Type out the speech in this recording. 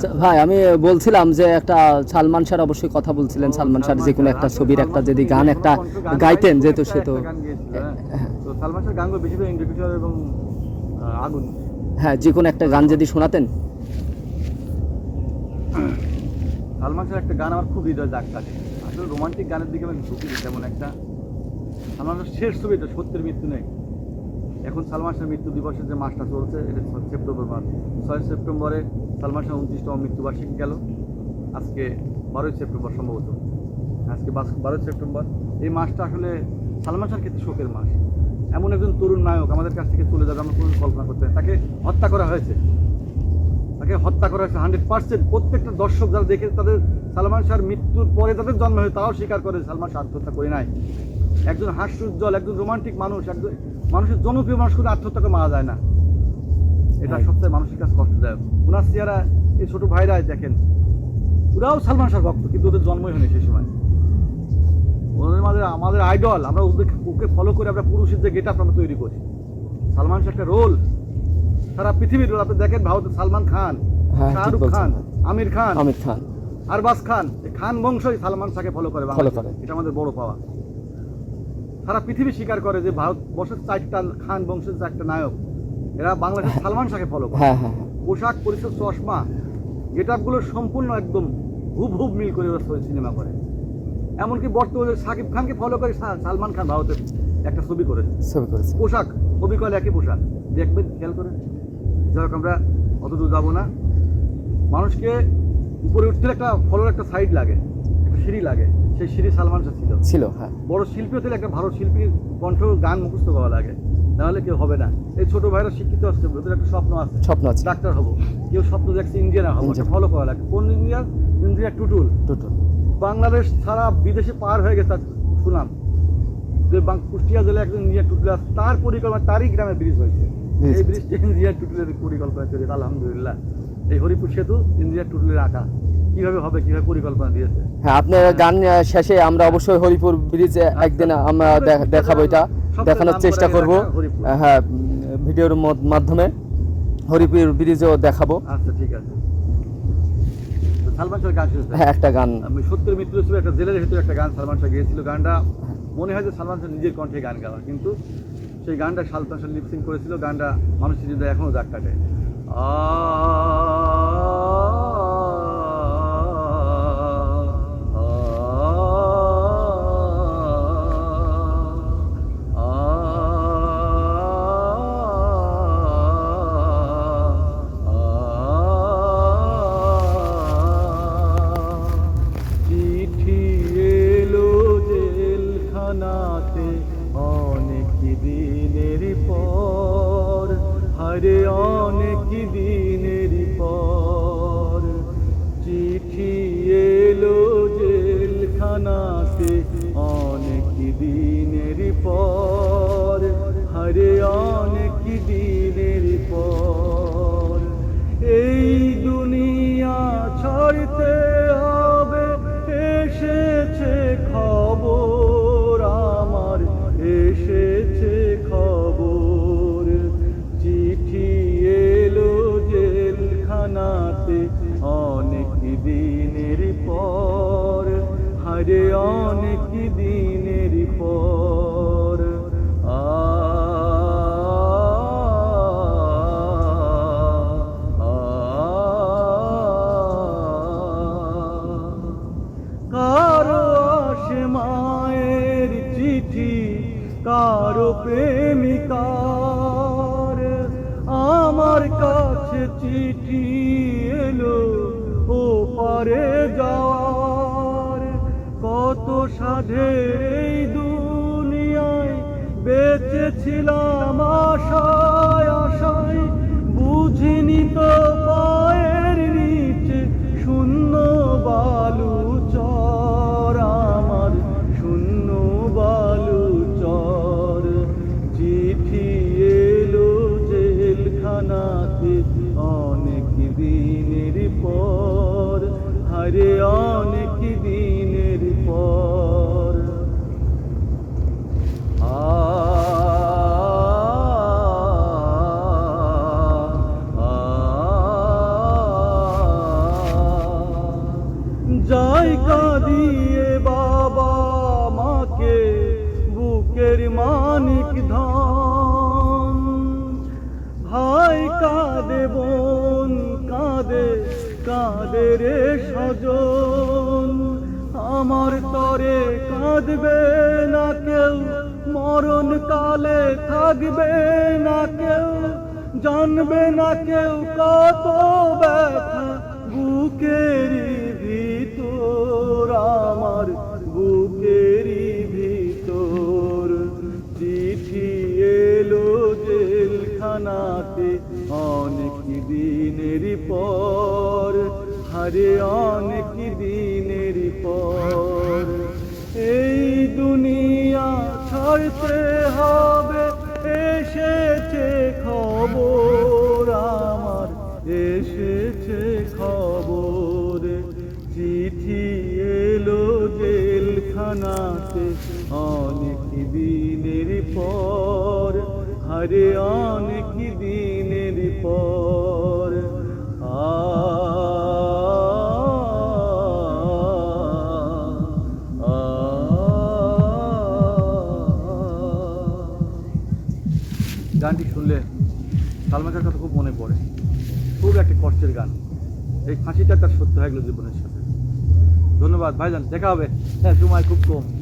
আচ্ছা ভাই আমি বলছিলাম যে একটা সালমান শাহ অবশ্যই কথা বলছিলেন সালমান শাহ যে কোনো একটা ছবির একটা যদি গান একটা গাইতেন যেহেতু সে তো। তো সালমান শাহ গানগুলো ইন্দ্রকিশোর এবং আগুন। হ্যাঁ যে কোনো একটা গান যদি শোনাতেন। সালমান শাহের একটা গান আমার খুব হৃদয় দাগ কাটে। আসলে রোমান্টিক গানের দিকে আমি ঢুকি তেমন একটা। সালমান শেষ ছবি এটা সত্যের মৃত্যু নেই এখন সালমান শাহের মৃত্যু দিবসের যে মাসটা চলছে, এটা সেপ্টেম্বর মাস। ছয় সেপ্টেম্বরে সালমান শাহ উনত্রিশতম মৃত্যুবার্ষিকী গেল। আজকে বারোই সেপ্টেম্বর সম্ভবত। আজকে বারোই সেপ্টেম্বর। এই মাসটা আসলে সালমান শাহের ক্ষেত্রে শোকের মাস। এমন একজন তরুণ নায়ক আমাদের কাছ থেকে চলে যাবে, আমরা কোনো কল্পনা করতে তাকে হত্যা করা হয়েছে। তাকে হত্যা করা হয়েছে হান্ড্রেড পার্সেন্ট। প্রত্যেকটা দর্শক যারা দেখে তাদের সালমান শাহর মৃত্যুর পরে তাদের জন্ম হয়েছে তাও স্বীকার করে সালমান শাহ আত্মহত্যা করে নাই। একজন হাস্যোজ্জ্বল, একজন রোমান্টিক মানুষ, একজন মানুষের জনপ্রিয় মানুষ করে আত্মহত্যা করে মারা যায় না। এটা সবচেয়ে মানুষের কাছে কষ্টদায়ক। ওনার চেহারা এই ছোট ভাইরা দেখেন ওরাও সালমান শাহ ভক্ত কিন্তু ওদের জন্মই হয়নি সেই সময়। ওদের মাঝে আমাদের আইডল আমরা ওদের ওকে ফলো করে আমরা পুরুষের যে গেট আমরা তৈরি করি। সালমান শাহ একটা রোল সারা পৃথিবীর রোল আপনি দেখেন ভারতের সালমান খান হ্যাঁ, শাহরুখ খান আমির খান আমির খান। আরবাজ খান খান বংশই সালমান শাহকে ফলো করে। এটা আমাদের বড় পাওয়া সারা পৃথিবী স্বীকার করে যে ভারতবর্ষের চারটা খান বংশের চারটা নায়ক এরা বাংলাদেশের সালমান শাহকে ফলো করে। হ্যাঁ হ্যাঁ হ্যাঁ। পোশাক পরিচ্ছদ চশমা গেটআপগুলো সম্পূর্ণ একদম হুব হুব মিল করে ওরা সিনেমা করে। এমনকি বর্তমানে সাকিব খানকে ফলো করে সালমান খান ভারতের একটা ছবি করেছে। ছবি করেছে। পোশাক অবিকল একই পোশাক। দেখবেন খেয়াল করে যাই হোক আমরা অত দূর যাব না। মানুষকে উপরে উঠতে একটা ফলোর একটা সাইড লাগে একটা সিঁড়ি লাগে। সেই সালমান শাহ ছিল। ছিল হ্যাঁ। বড় শিল্পী হতে হলে একটা ভালো শিল্পীর কণ্ঠ গান মুখস্থ করা লাগে নাহলে কেউ হবে না। এই ছোট ভাইরা শিক্ষিত আসছে ওদের একটা স্বপ্ন আছে। স্বপ্ন আছে। ডাক্তার হব কেউ স্বপ্ন দেখছে ইঞ্জিনিয়ার হব ফলো করা লাগে। কোন engineer engineer Tutul. Total. Bangladesh ছাড়া বিদেশে পার হয়ে গেছে তার সুনাম। যে কুষ্টিয়া জেলায় একজন ইঞ্জিনিয়ার টুটুল আছে, তার পরিকল্পনা তারই গ্রামে ব্রিজ হয়েছে। এই। ব্রিজটা ইঞ্জিনিয়ার টুটুলের পরিকল্পনা আলহামদুলিল্লাহ। এই হরিপুর সেতু ইঞ্জিনিয়ার টুটুলের আঁকা। কীভাবে হবে কীভাবে পরিকল্পনা দিয়েছে? হ্যাঁ আপনার গান শেষে আমরা অবশ্যই হরিপুর ব্রিজে একদিন আমরা দেখাবো এটা। দেখানোর চেষ্টা করব। হ্যাঁ ভিডিওর মাধ্যমে হরিপুর ব্রিজেও দেখাবো। আচ্ছা ঠিক আছে। সালমান শাহের গান হ্যাঁ একটা গান। আমি সত্যের মিত্র ছিল একটা জেলের একটা গান সালমান শাহ গিয়েছিল। গানটা মনে হয় যে সালমান শাহ নিজের কণ্ঠে গান গাওয়া কিন্তু সেই গানটা সালমান শাহ লিপসিং করেছিল। গানটা মানুষের হৃদয়ে এখনও দাগ কাটে। আ হরে অনেক দিনের পর চিঠি এলো জেলখানাতে অনেক দিনের পর। হরে অনেক হারে অনেক দিনের পর কারও মায়ের চিঠি, কারও প্রেমিকার আমার কাছে চিঠি এলো, ও পারে যাওয়ার কত সাধে এই দুনিয়ায় বেঁচেছিলাম আশায় আশায় বুঝিনি তো থাকবে না কেউ, জানবে না কেউ কত ব্যথা বুকেরই ভিতর, আমার বুকেরই ভিতর। চিঠি এলো জেলখানাতে অনেক দিনের পর হারে অনেক দিনের পর। এই দুনিয়া ছাড়তে হবে এসেছে খবর আমার এসেছে খবর। চিঠি এলো জেলখানাতে অনেক দিনের পর। হরে অনেক গানটি শুনলে সালমান কথা খুব মনে পড়ে। খুব একটা কষ্টের গান। এই ফাঁসিটা তার সত্য হয়ে গেল জীবনের সাথে। ধন্যবাদ, ভাইজান, দেখা হবে। হ্যাঁ সময় খুব কম।